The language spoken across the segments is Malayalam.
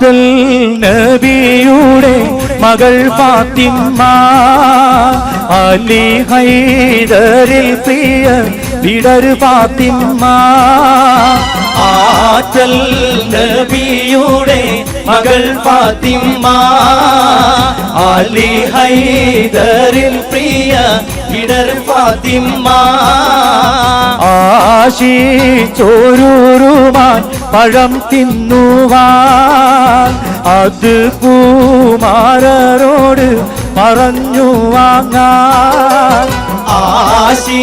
അബ്ദുൽ നബിയുടെ മകൾ ഫാത്തിമ അലി ഹൈദരിൽ പ്രിയ വിടർ ഫാത്തിമ. ആ ആറ്റൽ നബിയുടെ മകൾ ഫാത്തിമ്മ അലി ഹൈദറിൽ പ്രിയ ഇടർ ഫാത്തിമ്മ ആശിച്ചോരൂരുമാൻ പഴം തിന്നുവാൻ അത് പൂമാരോട് പറഞ്ഞു വാങ്ങാൻ. ആശി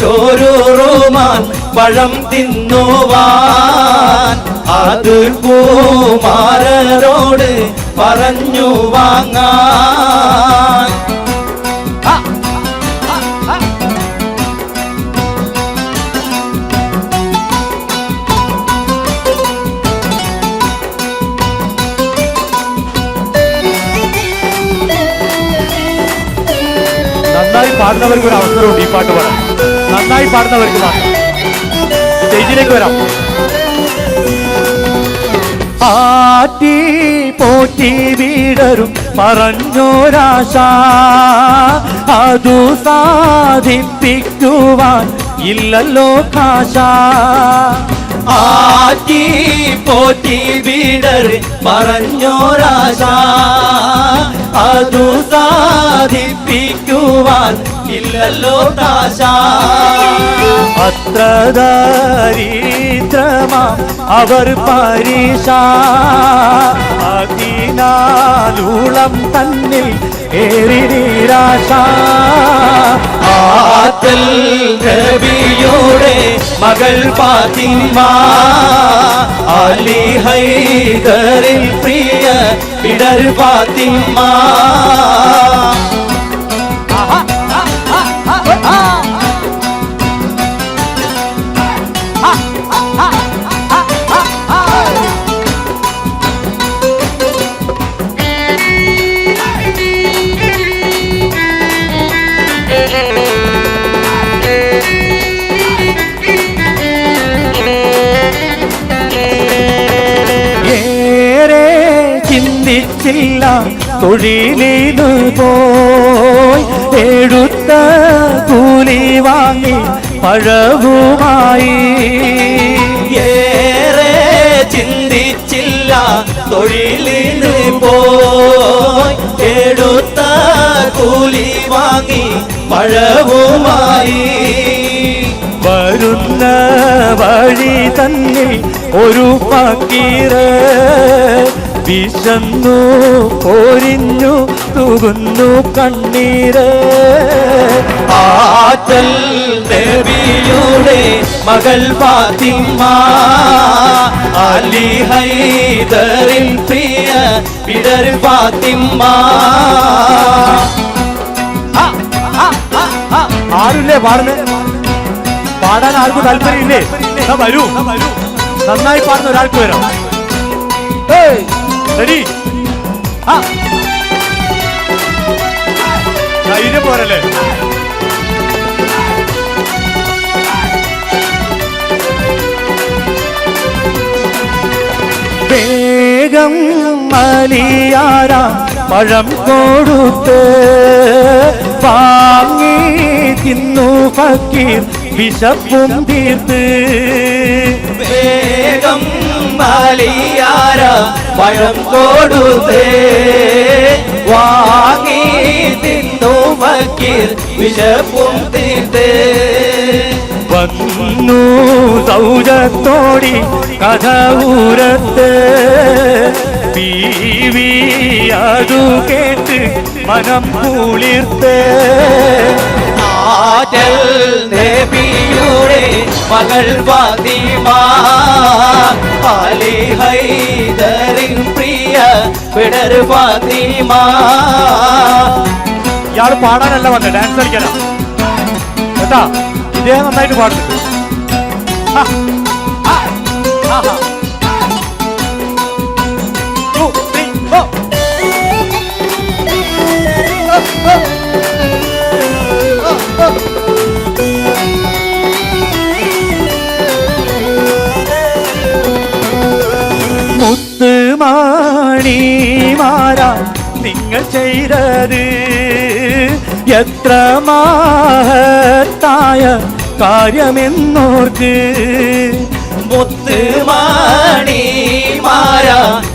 ചോരൂറുമാൻ പഴം തിന്നുവാൻ അത് പൂമാരോട് പറഞ്ഞു വാങ്ങാൻ. നന്നായി പാടുന്നവർക്ക് ഒരു അവസരമുണ്ട് ഈ പാട്ട് പാടാൻ. നന്നായി പാടുന്നവർക്ക് മാത്രം സ്റ്റേജിലേക്ക് വരാം. ആറ്റി പോറ്റി വീടരും പറഞ്ഞോരാശ. അതു സാധിപ്പിക്കുവാൻ ഇല്ലല്ലോ കാശ. ആറ്റി പോറ്റി വീടര് പറഞ്ഞോരാശ. അതു സാധിപ്പിക്കുവാൻ ഇല്ലല്ലോ താശ അത്ര ദരിദ്രമാ അവർ പരീക്ഷ അതിനാലുളം തന്നിൽ ഏറി നിരാശ. ആറ്റൽ രവിയോടെ മകൾ ഫാത്തിമ. അലി ഹൈദറിൽ പ്രിയ ഇടർ ഫാത്തിമ. ചിന്തിച്ചില്ല തൊഴിലിനു പോയി. എടുത്ത കൂലി വാങ്ങി പഴവുമായി. ഏറെ ചിന്തിച്ചില്ല തൊഴിലിന് പോയി. എടുത്ത കൂലി വാങ്ങി പഴവുമായി. വരുന്ന വഴി തന്നെ ഒരു പക്കീറ് വിശന്നു പോരിഞ്ഞു തൂകുന്നു കണ്ണീര്. ആറ്റൽ നബിയുടെ മകൾ ഫാത്തിമ അലി ഹൈദറിൻ പ്രിയ പിടർ ഫാത്തിമ. ആരുല്ലേ പാടുന്നത് പാടാൻ ആർക്കും താല്പര്യമില്ലേ? വരൂ വരൂ. നന്നായി പാടുന്ന ഒരാൾക്ക് വരാം. ഏയ്, ആ. ധൈര്യം പോരല്ലേ? വേഗം മലിയാര പഴം കൊടുത്ത് വാങ്ങി തിന്നു ഫക്കീർ വിശപ്പും തീർത്ത്. വേഗം മലിയാര പഴം കൊടുത്തേ വാങ്ങി തിന്നു ഫക്കീർ വിശപ്പും തീർത്തേ. വന്നു സൗജത്തോടി കഥ ഊരത്ത് ബീവി അതു കേട്ട് മനം കുളിർത്ത്. ആറ്റൽ ദേവിയുടെ മകൾ ഫാത്തിമ അലി ഹൈദറിൻ പ്രിയ പിടർ ഫാത്തിമ ഇയാൾ പാടാനല്ല വന്നത് ഡാൻസ് കളിക്കാനാ. കേട്ടാ? ഇദ്ദേഹം നന്നായിട്ട് പാടുന്നു ആ, ആ, നിങ്ങൾ നിങ്ങൾ ചെയ്തത്? എത്ര മഹത്തായ കാര്യമെന്നോർക്ക്? മുത്തുമാണിമാര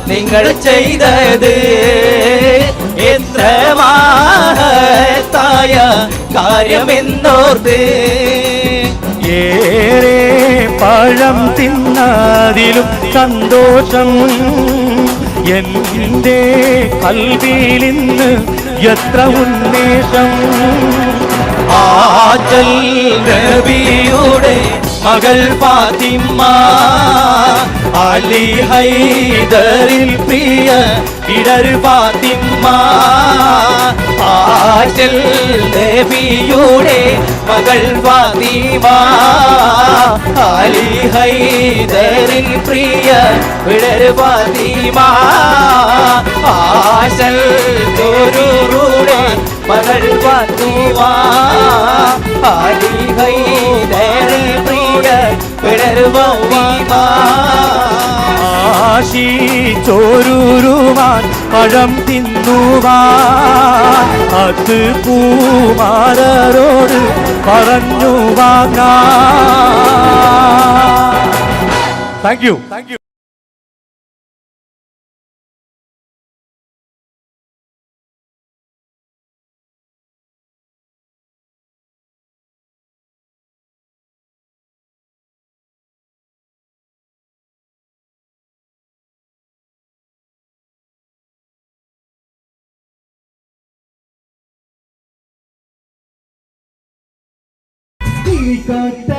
നിങ്ങൾ ചെയ്തത്? എത്ര മഹത്തായ കാര്യമെന്നോർത്ത് ഏറെ പഴം തിന്നതിലും സന്തോഷം എന്റെ കൽവിയിലിന്ന് എത്ര ഉന്മേഷം? ആജൽ നബിയുടെ മകൾ പാത്തിമ്മ അലി ഹൈദറിൽ പ്രിയ ഇടർ പാത്തിമ്മ ആജൽ നബിയുടെ മകൾ പാത്തിമ അലി ഹൈദറിൽ പ്രിയ ഇടർ ഫാത്തിമ ആശൽ തോരൂടെ മകൾ ഫാത്തിമ അലി ഹൈദറിൽ പ്രിയ ഇടർ ഫാത്തിമ ആശിച്ചോരുരുവാൻ പഴം തിന്നുവാൻ അത് പൂമാരോട് പറഞ്ഞു വാങ്ങാൻ താങ്ക് യു താങ്ക് യു കിളിക്കൊത്ത